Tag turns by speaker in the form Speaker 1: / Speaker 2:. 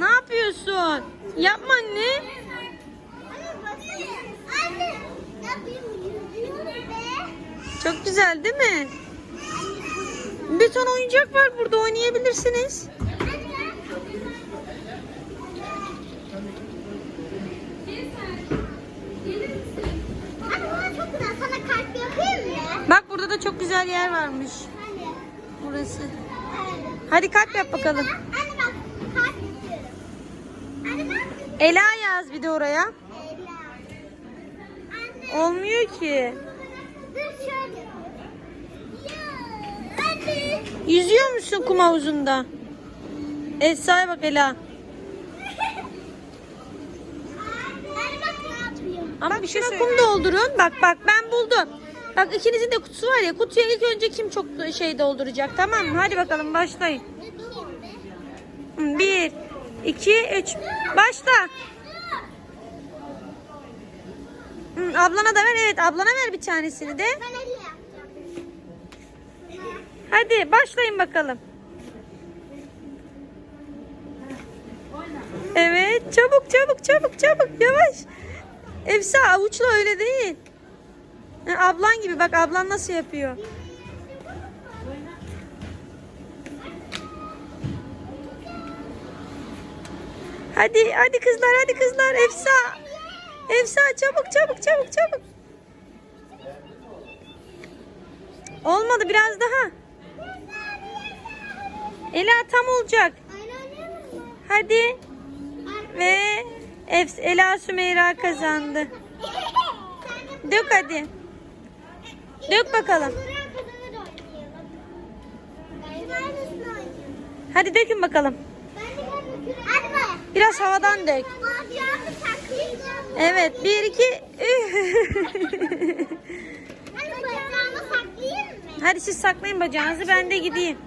Speaker 1: ne yapıyorsun? Yapma anne. Çok güzel değil mi? Bir ton oyuncak var burada oynayabilirsiniz. Bak burada da çok güzel yer varmış. Burası. Hadi kalp yap bakalım.
Speaker 2: Anne bak kalp yapıyorum. Anne bak.
Speaker 1: Ela yaz bir de oraya.
Speaker 2: Ela.
Speaker 1: Olmuyor ki.
Speaker 2: dur şöyle yapıyorum. Ya. Anne.
Speaker 1: Yüzüyor musun kum havuzunda? Esra'ya bak Ela. Ama bir şuna kum doldurun. Bak bak ben buldum. Bak ikinizin de kutusu var ya. Kutuya ilk önce kim çok şey dolduracak tamam mı? Hadi bakalım başlayın. Bir, iki, üç. Başla. Hı, ablana da ver. Evet ablana ver bir tanesini de. Hadi başlayın bakalım. Evet çabuk çabuk çabuk çabuk yavaş. Efsa avuçla öyle değil. Ablan gibi bak ablan nasıl yapıyor. Hadi hadi kızlar hadi kızlar Efsa. Efsa çabuk çabuk çabuk çabuk. Olmadı biraz daha. Ela tam olacak. Hadi. Ve Efs Ela Sümeyra kazandı. Dök hadi. Dök bakalım. Hadi dökün bakalım.
Speaker 2: Hadi bak.
Speaker 1: Biraz havadan dök. Evet. Bir iki.
Speaker 2: Hadi bacağımı saklayayım mı?
Speaker 1: Hadi siz saklayın bacağınızı ben de gideyim.